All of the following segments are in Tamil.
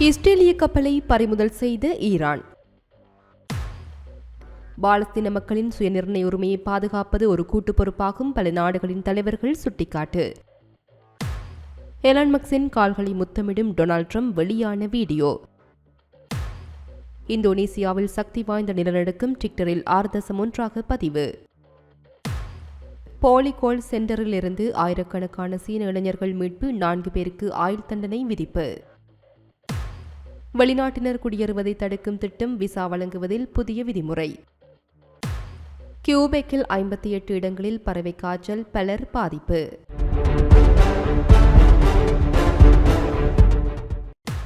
இஸ்ரேலிய கப்பலை பறிமுதல் செய்த ஈரான். பாலஸ்தீன மக்களின் சுயநிர்ணய உரிமையை பாதுகாப்பது ஒரு கூட்டு பொறுப்பாகும் பல நாடுகளின் தலைவர்கள் சுட்டிக்காட்டு. எலான் மக்ஸின் கால்களை முத்தமிடும் டொனால்ட் ட்ரம்ப் வெளியான வீடியோ. இந்தோனேசியாவில் சக்தி வாய்ந்த நிலநடுக்கம் ட்விட்டரில் ஆறு தசம் ஒன்றாக பதிவு. போலிகோல் சென்டரில் இருந்து ஆயிரக்கணக்கான சீன இளைஞர்கள் மீட்பு நான்கு பேருக்கு ஆயுள் தண்டனை விதிப்பு. வெளிநாட்டினர் குடியேறுவதை தடுக்கும் திட்டம் விசா வழங்குவதில் புதிய விதிமுறை. கியூபெக்கில் ஐம்பத்தி எட்டு இடங்களில் பறவை காய்ச்சல் பலர் பாதிப்பு.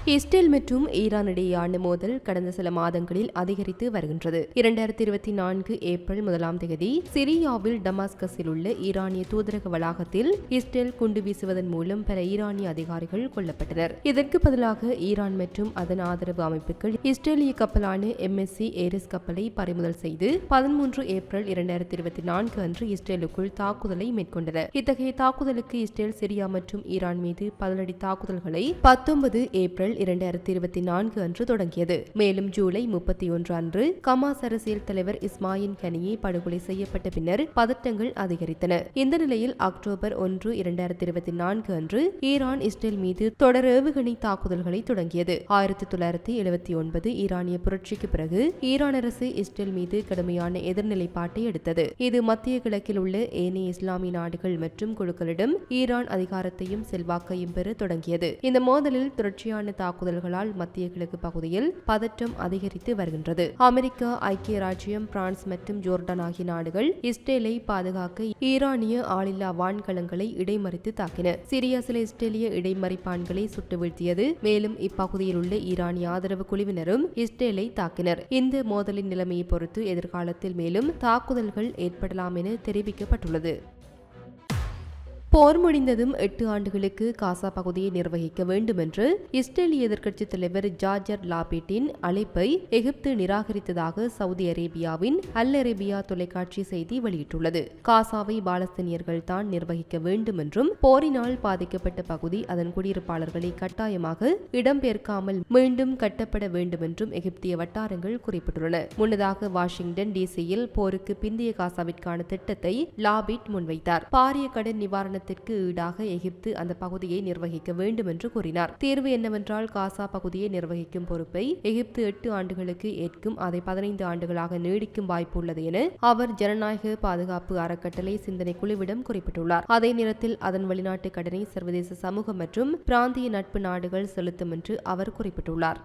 இஸ்ரேல் மற்றும் ஈரான் இடையேயான மோதல் கடந்த சில மாதங்களில் அதிகரித்து வருகின்றது. இரண்டாயிரத்தி இருபத்தி நான்கு ஏப்ரல் முதலாம் தேதி சிரியாவில் டமாஸ்கஸில் உள்ள ஈரானிய தூதரக வளாகத்தில் இஸ்ரேல் குண்டு வீசுவதன் மூலம் பல ஈரானிய அதிகாரிகள் கொல்லப்பட்டனர். இதற்கு பதிலாக ஈரான் மற்றும் அதன் ஆதரவு அமைப்புகள் இஸ்ரேலிய கப்பலான எம்எஸ்சி ஏரிஸ் கப்பலை பறிமுதல் செய்து பதிமூன்று ஏப்ரல் இரண்டாயிரத்தி இருபத்தி நான்கு அன்று இஸ்ரேலுக்குள் தாக்குதலை மேற்கொண்டன. இத்தகைய தாக்குதலுக்கு இஸ்ரேல் சிரியா மற்றும் ஈரான் மீது பதிலடி தாக்குதல்களை பத்தொன்பது ஏப்ரல் இரண்டாயிரத்தி இருபத்தி நான்கு அன்று தொடங்கியது. மேலும் ஜூலை முப்பத்தி ஒன்று அன்று கமாஸ் அரசியல் தலைவர் இஸ்மாயின் கனியை படுகொலை செய்யப்பட்ட பின்னர் பதட்டங்கள் அதிகரித்தன. இந்த நிலையில் அக்டோபர் ஒன்று இரண்டாயிரத்தி இருபத்தி நான்கு அன்று ஈரான் இஸ்ரேல் மீது தொடர் ஏவுகணை தாக்குதல்களை தொடங்கியது. ஆயிரத்தி தொள்ளாயிரத்தி எழுபத்தி ஒன்பது ஈரானிய புரட்சிக்கு பிறகு ஈரான் அரசு இஸ்ரேல் மீது கடுமையான எதிர்நிலைப்பாட்டை எடுத்தது. இது மத்திய கிழக்கில் உள்ள ஏனைய இஸ்லாமிய நாடுகள் மற்றும் குழுக்களிடம் ஈரான் அதிகாரத்தையும் செல்வாக்கையும் பெற தொடங்கியது. இந்த மோதலில் தொடர்ச்சியான தாக்குதல்களால் மத்திய கிழக்கு பகுதியில் பதற்றம் அதிகரித்து வருகின்றது. அமெரிக்கா ஐக்கிய ராஜ்யம் பிரான்ஸ் மற்றும் ஜோர்டான் ஆகிய நாடுகள் இஸ்ரேலை பாதுகாக்க ஈரானிய ஆளில்லா வான்கலங்களை இடைமறித்து தாக்கின. சிரியா சில இஸ்ரேலிய இடைமறிப்பான்களை சுட்டு வீழ்த்தியது மேலும் இப்பகுதியில் உள்ள ஈரானிய ஆதரவு குழுவினரும் இஸ்ரேலை தாக்கினர். இந்த மோதலின் நிலைமையை பொறுத்து எதிர்காலத்தில் மேலும் தாக்குதல்கள் ஏற்படலாம் என தெரிவிக்கப்பட்டுள்ளது. போர் முடிந்ததும் எட்டு ஆண்டுகளுக்கு காசா பகுதியை நிர்வகிக்க வேண்டும் என்று இஸ்ரேலிய எதிர்க்கட்சி தலைவர் ஜார்ஜர் லாபேட்டின் அழைப்பை எகிப்து நிராகரித்ததாக சவுதி அரேபியாவின் அல் அரேபியா தொலைக்காட்சி செய்தி வெளியிட்டுள்ளது. காசாவை பாலஸ்தீனியர்கள் தான் நிர்வகிக்க வேண்டும் என்றும் போரினால் பாதிக்கப்பட்ட பகுதி அதன் குடியிருப்பாளர்களை கட்டாயமாக இடம்பெயர்க்காமல் மீண்டும் கட்டப்பட வேண்டும் என்றும் எகிப்திய வட்டாரங்கள் குறிப்பிட்டுள்ளன. முன்னதாக வாஷிங்டன் டிசியில் போருக்கு பிந்தைய காசாவிற்கான திட்டத்தை லாபிட் முன்வைத்தார். பாரிய கடன் நிவாரண நிவாரணத்திற்கு ஈடாக எகிப்து அந்த பகுதியை நிர்வகிக்க வேண்டும் என்று கூறினார். தேர்வு என்னவென்றால் காசா பகுதியை நிர்வகிக்கும் பொறுப்பை எகிப்து எட்டு ஆண்டுகளுக்கு ஏற்கும் அதை பதினைந்து ஆண்டுகளாக நீடிக்கும் வாய்ப்பு உள்ளது என அவர் ஜனநாயக பாதுகாப்பு அறக்கட்டளை சிந்தனை குழுவிடம் குறிப்பிட்டுள்ளார். அதே நேரத்தில் அதன் வெளிநாட்டு கடனை சர்வதேச சமூகம் மற்றும் பிராந்திய நட்பு நாடுகள் செலுத்தும் என்று அவர் குறிப்பிட்டுள்ளார்.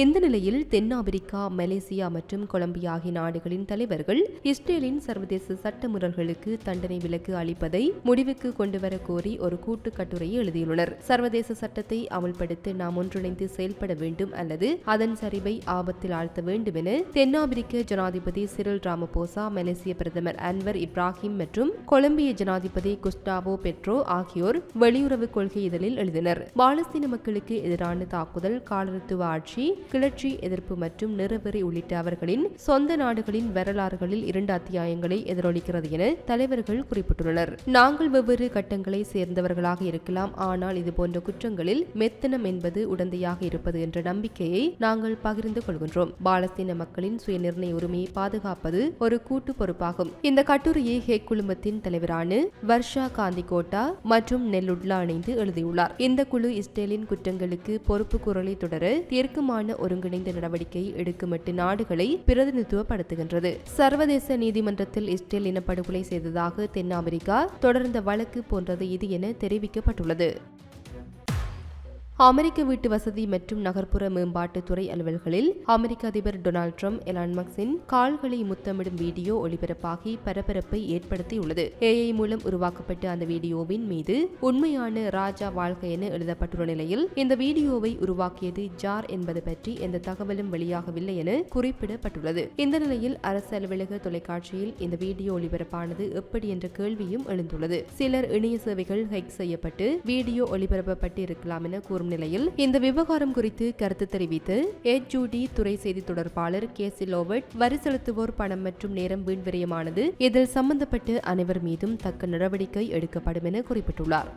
இந்த நிலையில் தென்னாப்பிரிக்கா மலேசியா மற்றும் கொலம்பியா ஆகிய நாடுகளின் தலைவர்கள் இஸ்ரேலின் சர்வதேச சட்டமுறல்களுக்கு தண்டனை விலக்கு அளிப்பதை முடிவுக்கு கொண்டுவர கோரி ஒரு கூட்டு கட்டுரையை எழுதியுள்ளனர். சர்வதேச சட்டத்தை அமல்படுத்த நாம் ஒன்றிணைந்து செயல்பட வேண்டும் அல்லது அதன் சரிவை ஆபத்தில் ஆழ்த்த வேண்டும் என தென்னாப்பிரிக்க ஜனாதிபதி சிரில் ராமபோசா மலேசிய பிரதமர் அன்வர் இப்ராஹிம் மற்றும் கொலம்பிய ஜனாதிபதி குஸ்டாவோ பெட்ரோ ஆகியோர் வெளியுறவு கொள்கை இதழில் எழுதினர். பாலஸ்தீன மக்களுக்கு எதிரான தாக்குதல் காலனித்துவ ஆட்சி கிளர்ச்சி எதிர்ப்பு மற்றும் நிறவெறி உள்ளிட்ட அவர்களின் சொந்த நாடுகளின் வரலாறுகளில் இரண்டு அத்தியாயங்களை எதிரொலிக்கிறது என தலைவர்கள் குறிப்பிட்டுள்ளனர். நாங்கள் வெவ்வேறு கட்டங்களை சேர்ந்தவர்களாக இருக்கலாம். ஆனால் இதுபோன்ற குற்றங்களில் மெத்தனம் என்பது உடந்தையாக இருப்பது என்ற நம்பிக்கையை நாங்கள் பகிர்ந்து கொள்கின்றோம். பாலஸ்தீன மக்களின் சுயநிர்ணய உரிமையை பாதுகாப்பது ஒரு கூட்டு பொறுப்பாகும். இந்த கட்டுரையை ஹேக் குழுமத்தின் தலைவரான வர்ஷா காந்தி கோட்டா மற்றும் நெல்லுட்லா இணைந்து எழுதியுள்ளார். இந்த குழு இஸ்ரேலின் குற்றங்களுக்கு பொறுப்பு குரலை தொடர தீர்க்கமான ஒருங்கிணைந்த நடவடிக்கை எடுக்கும் எட்டு நாடுகளை பிரதிநிதித்துவப்படுத்துகின்றது. சர்வதேச நீதிமன்றத்தில் இஸ்ரேல் இனப்படுகொலை செய்ததாக தென் அமெரிக்கா தொடர்ந்த வழக்கு போன்றது இது என தெரிவிக்கப்பட்டுள்ளது. அமெரிக்க வீட்டு வசதி மற்றும் நகர்ப்புற மேம்பாட்டுத்துறை அலுவல்களில் அமெரிக்க அதிபர் டொனால்ட் ட்ரம்ப் எலான் மக்ஸின் கால்களை முத்தமிடும் வீடியோ ஒளிபரப்பாகி பரபரப்பை ஏற்படுத்தியுள்ளது. ஏஐ மூலம் உருவாக்கப்பட்ட அந்த வீடியோவின் மீது உண்மையான ராஜா வாழ்க்கை என எழுதப்பட்டுள்ள நிலையில் இந்த வீடியோவை உருவாக்கியது ஜார் என்பது பற்றி எந்த தகவலும் வெளியாகவில்லை என குறிப்பிடப்பட்டுள்ளது. இந்த நிலையில் அரசு அலுவலக தொலைக்காட்சியில் இந்த வீடியோ ஒளிபரப்பானது எப்படி என்ற கேள்வியும் எழுந்துள்ளது. சிலர் இணைய சேவைகள் ஹைக் செய்யப்பட்டு வீடியோ ஒளிபரப்பப்பட்டு இருக்கலாம் என கூறும் நிலையில் இந்த விவகாரம் குறித்து கருத்து தெரிவித்து ஏஜூடி துறை செய்தி தொடர்பாளர் கே சிலோவட் வரி செலுத்துவோர் பணம் மற்றும் நேரம் வீண்விரயமானது இதில் சம்பந்தப்பட்ட அனைவர் மீதும் தக்க நடவடிக்கை எடுக்கப்படும் என குறிப்பிட்டுள்ளார்.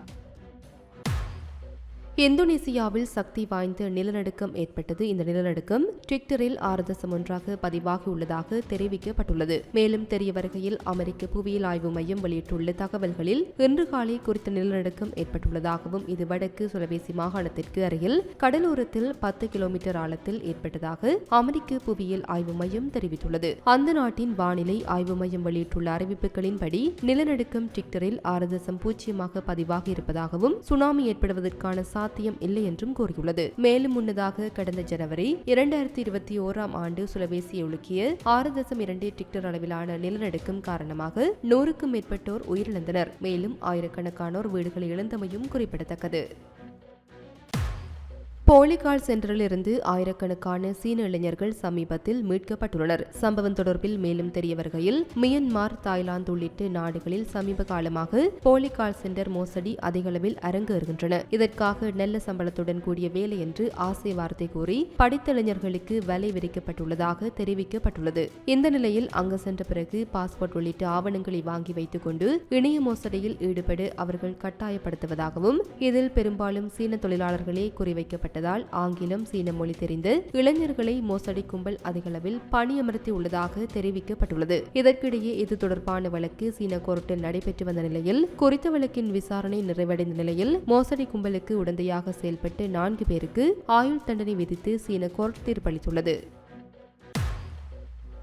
இந்தோனேசியாவில் சக்தி வாய்ந்த நிலநடுக்கம் ஏற்பட்டது. இந்த நிலநடுக்கம் ட்விட்டரில் ஆறு தசம் ஒன்றாக பதிவாகியுள்ளதாக தெரிவிக்கப்பட்டுள்ளது. மேலும் தெரிய வருகையில் அமெரிக்க புவியியல் ஆய்வு மையம் வெளியிட்டுள்ள தகவல்களில் இன்று காலை குறித்த நிலநடுக்கம் ஏற்பட்டுள்ளதாகவும் இது வடக்கு சுலவேசி மாகாணத்திற்கு அருகில் கடலோரத்தில் பத்து கிலோமீட்டர் ஆழத்தில் ஏற்பட்டதாக அமெரிக்க புவியியல் ஆய்வு மையம் தெரிவித்துள்ளது. அந்த நாட்டின் வானிலை ஆய்வு மையம் வெளியிட்டுள்ள அறிவிப்புகளின்படி நிலநடுக்கம் ட்விட்டரில் ஆறு தசம் பூஜ்ஜியமாக பதிவாகி இருப்பதாகவும் சுனாமி ஏற்படுவதற்கான சாத்தியம் இல்லை என்றும் கூறியுள்ளது. மேலும் முன்னதாக கடந்த ஜனவரி இரண்டாயிரத்தி இருபத்தி ஓராம் ஆண்டு சுலவேசியை உலுக்கிய ஆறு தசம் இரண்டு டிக்டர் அளவிலான நிலநடுக்கம் காரணமாக நூறுக்கும் மேற்பட்டோர் உயிரிழந்தனர். மேலும் ஆயிரக்கணக்கானோர் வீடுகளை இழந்தமையும் குறிப்பிடத்தக்கது. போலிகால் சென்டரில் இருந்து ஆயிரக்கணக்கான சீன இளைஞர்கள் சமீபத்தில் மீட்கப்பட்டுள்ளனர். சம்பவம் தொடர்பில் மேலும் தெரிய வருகையில் மியன்மார் தாய்லாந்து உள்ளிட்ட நாடுகளில் சமீப காலமாக போலிகால் சென்டர் மோசடி அதிகளவில் அரங்கேறுகின்றன இதற்காக நல்ல சம்பளத்துடன் கூடிய வேலை என்று ஆசை வார்த்தை கூறி படித்த இளைஞர்களுக்கு வலை விரிக்கப்பட்டுள்ளதாக தெரிவிக்கப்பட்டுள்ளது. இந்த நிலையில் அங்கு சென்ற பிறகு பாஸ்போர்ட் உள்ளிட்ட ஆவணங்களை வாங்கி வைத்துக் கொண்டு இணைய மோசடியில் ஈடுபட அவர்கள் கட்டாயப்படுத்துவதாகவும் இதில் பெரும்பாலும் சீன தொழிலாளர்களே குறிவைக்கப்பட்டது ஏற்பட்டதால் ஆங்கிலம் சீன மொழி தெரிந்து இளைஞர்களை மோசடி கும்பல் அதிகளவில் பணியமர்த்தி உள்ளதாக தெரிவிக்கப்பட்டுள்ளது. இதற்கிடையே இது தொடர்பான வழக்கு சீன கோர்ட்டில் நடைபெற்று வந்த நிலையில் குறித்த வழக்கின் விசாரணை நிறைவடைந்த நிலையில் மோசடி கும்பலுக்கு உடந்தையாக செயல்பட்டு நான்கு பேருக்கு ஆயுள் தண்டனை விதித்து சீன கோர்ட் தீர்ப்பளித்துள்ளது.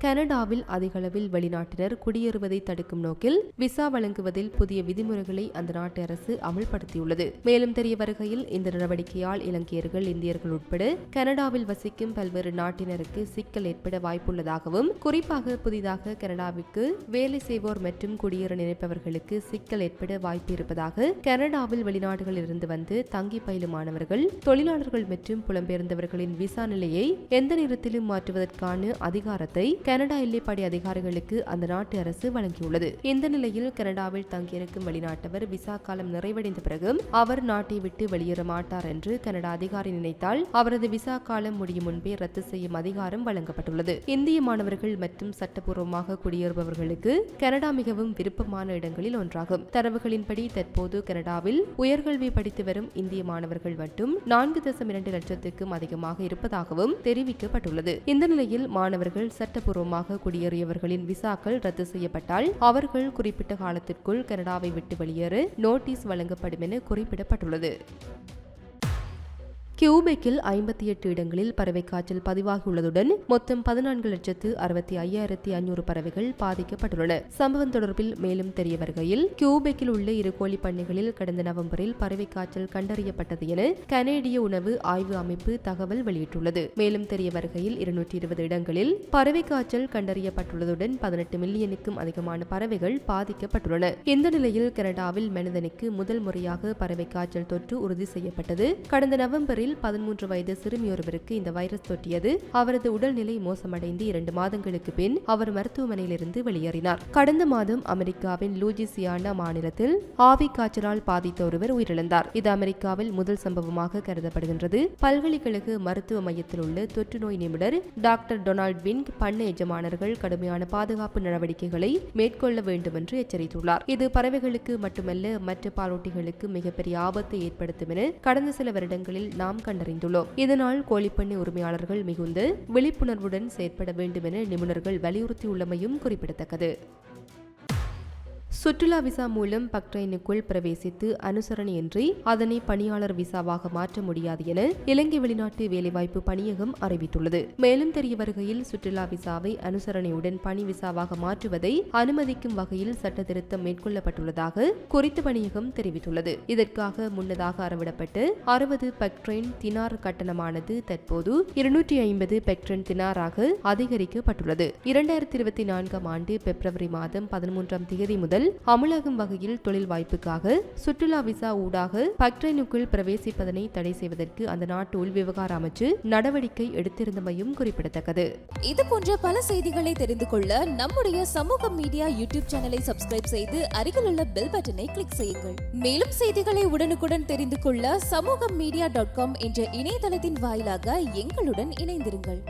கனடாவில் அதிகளவில் வெளிநாட்டினர் குடியேறுவதை தடுக்கும் நோக்கில் விசா வழங்குவதில் புதிய விதிமுறைகளை அந்த நாட்டு அரசு அமல்படுத்தியுள்ளது. மேலும் தெரிய வருகையில் இந்த நடவடிக்கையால் இலங்கையர்கள் இந்தியர்கள் உட்பட கனடாவில் வசிக்கும் பல்வேறு நாட்டினருக்கு சிக்கல் ஏற்பட வாய்ப்புள்ளதாகவும் குறிப்பாக புதிதாக கனடாவிற்கு வேலை செய்வோர் மற்றும் குடியேற நினைப்பவர்களுக்கு சிக்கல் ஏற்பட வாய்ப்பு இருப்பதாக கனடாவில் வெளிநாடுகளில் இருந்து வந்து தங்கி பயிலும் மாணவர்கள் தொழிலாளர்கள் மற்றும் புலம்பெயர்ந்தவர்களின் விசா நிலையை எந்த நேரத்திலும் மாற்றுவதற்கான அதிகாரத்தை கனடா எல்லைப்படை அதிகாரிகளுக்கு அந்த நாட்டு அரசு வழங்கியுள்ளது. இந்த நிலையில் கனடாவில் தங்கியிருக்கும் வெளிநாட்டவர் விசா காலம் நிறைவடைந்த பிறகு அவர் நாட்டை விட்டு வெளியேற மாட்டார் என்று கனடா அதிகாரி நினைத்தால் அவரது விசா காலம் முடியும் முன்பே ரத்து செய்யும் அதிகாரம் வழங்கப்பட்டுள்ளது. இந்திய மாணவர்கள் மற்றும் சட்டப்பூர்வமாக குடியேறுபவர்களுக்கு கனடா மிகவும் விருப்பமான இடங்களில் ஒன்றாகும். தரவுகளின்படி தற்போது கனடாவில் உயர்கல்வி படித்து வரும் இந்திய மாணவர்கள் மட்டும் நான்கு தசம் இரண்டு லட்சத்துக்கும் அதிகமாக இருப்பதாகவும் தெரிவிக்கப்பட்டுள்ளது. இந்த நிலையில் மாணவர்கள் சட்டப்பூர்வ சட்டப்பூர்வமாக குடியேறியவர்களின் விசாக்கள் ரத்து செய்யப்பட்டால் அவர்கள் குறிப்பிட்ட காலத்திற்குள் கனடாவை விட்டு வெளியேற நோட்டீஸ் வழங்கப்படும் என குறிப்பிடப்பட்டுள்ளது. கியூபெக்கில் ஐம்பத்தி எட்டு இடங்களில் பறவை காய்ச்சல் பதிவாகியுள்ளதுடன் மொத்தம் பதினான்கு லட்சத்து அறுபத்தி ஐயாயிரத்தி ஐநூறு பறவைகள் பாதிக்கப்பட்டுள்ளன. சம்பவம் தொடர்பில் மேலும் தெரிய வருகையில் கியூபெக்கில் உள்ள இரு கோழி பண்ணைகளில் கடந்த நவம்பரில் பறவை காய்ச்சல் கண்டறியப்பட்டது என கனேடிய உணவு ஆய்வு அமைப்பு தகவல் வெளியிட்டுள்ளது. மேலும் தெரிய வருகையில் இருநூற்றி இருபது இடங்களில் பறவை காய்ச்சல் கண்டறியப்பட்டுள்ளதுடன் பதினெட்டு மில்லியனுக்கும் அதிகமான பறவைகள் பாதிக்கப்பட்டுள்ளன. இந்த நிலையில் கனடாவில் மனிதனுக்கு முதல் முறையாக பறவை காய்ச்சல் தொற்று உறுதி செய்யப்பட்டது. கடந்த நவம்பரில் நவம்பரில் பதிமூன்று வயது சிறுமியொருவருக்கு இந்த வைரஸ் தொற்றியது. அவரது உடல்நிலை மோசமடைந்து இரண்டு மாதங்களுக்கு பின் அவர் மருத்துவமனையிலிருந்து வெளியேறினார். கடந்த மாதம் அமெரிக்காவின் லூஜிசியானா மாநிலத்தில் ஆவி காய்ச்சலால் பாதித்த ஒருவர் உயிரிழந்தார். இது அமெரிக்காவில் முதல் சம்பவமாக கருதப்படுகின்றது. பல்கலைக்கழக மருத்துவ மையத்தில் உள்ள தொற்று நோய் நிபுணர் டாக்டர் டொனால்ட் வின்க் பண்ண எஜமானர்கள் கடுமையான பாதுகாப்பு நடவடிக்கைகளை மேற்கொள்ள வேண்டும் என்று எச்சரித்துள்ளார். இது பறவைகளுக்கு மட்டுமல்ல மற்ற பாலூட்டிகளுக்கு மிகப்பெரிய ஆபத்தை ஏற்படுத்தும் என கடந்த சில வருடங்களில் நாம் நாம் கண்டறிந்துள்ளோம். இதனால் கோழிப்பண்ணை உரிமையாளர்கள் மிகுந்த விழிப்புணர்வுடன் செயற்பட வேண்டும் என நிபுணர்கள் வலியுறுத்தியுள்ளமையும் குறிப்பிடத்தக்கது. சுற்றுலா விசா மூலம் பக்ரைனுக்குள் பிரவேசித்து அனுசரணையின்றி அதனை பணியாளர் விசாவாக மாற்ற முடியாது என இலங்கை வெளிநாட்டு வேலைவாய்ப்பு பணியகம் அறிவித்துள்ளது. மேலும் தெரிய வருகையில் சுற்றுலா விசாவை அனுசரணையுடன் பணி விசாவாக மாற்றுவதை அனுமதிக்கும் வகையில் சட்ட திருத்தம் மேற்கொள்ளப்பட்டுள்ளதாக குறித்த பணியகம் தெரிவித்துள்ளது. இதற்காக முன்னதாக அறவிடப்பட்டு அறுபது பெக்ட்ரைன் தினார் கட்டணமானது தற்போது இருநூற்றி ஐம்பது பெக்ட்ரைன் தினாராக அதிகரிக்கப்பட்டுள்ளது. இரண்டாயிரத்தி இருபத்தி நான்காம் ஆண்டு பிப்ரவரி மாதம் பதிமூன்றாம் தேதி முதல் அமலாகும் வகையில் தொழில் வாய்ப்புக்காக சுற்றுலா விசா ஊடாக பக்ரைனுக்குள் பிரவேசிப்பதனை தடை செய்வதற்கு அந்த நாட்டு உள் விவகார அமைச்சு நடவடிக்கை எடுத்திருந்தமையும் குறிப்பிடத்தக்கது. இது போன்ற பல செய்திகளை தெரிந்து கொள்ள நம்முடைய சமூக மீடியா யூடியூப் சேனலை சப்ஸ்கிரைப் செய்து அருகில் உள்ள பெல் பட்டனை கிளிக் செய்யுங்கள். மேலும் செய்திகளை உடனுக்குடன் தெரிந்து கொள்ள சமூக மீடியா டாட் காம் என்ற இணையதளத்தின் வாயிலாக எங்களுடன் இணைந்திருங்கள்.